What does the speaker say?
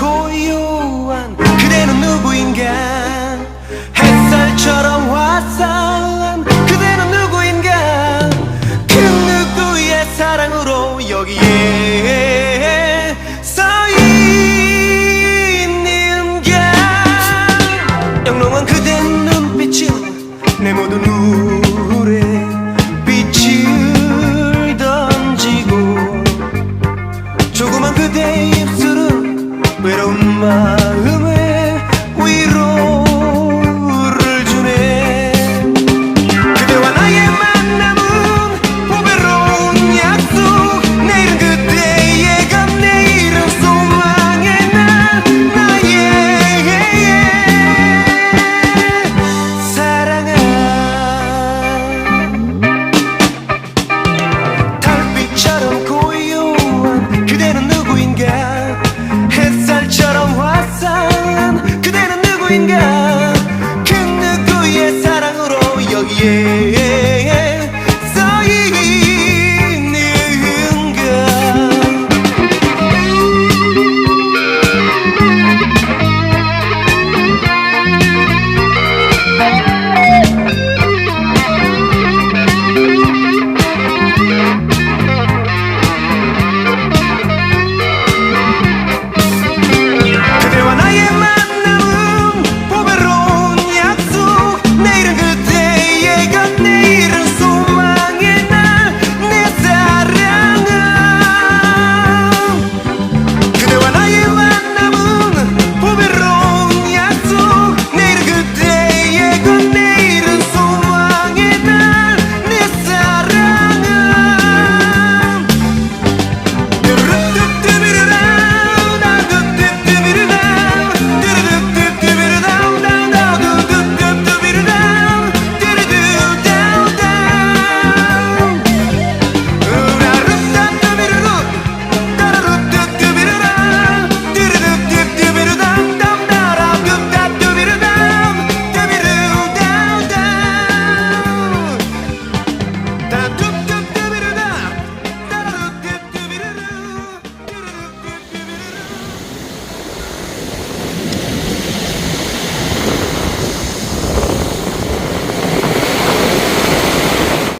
고요한 그대는 누구인가? 햇살처럼 화사한 그대는 누구인가? 그 누구의 사랑으로 여기에 서 있는가? 영롱한 그대 눈빛은 내 모든 눈 yeah.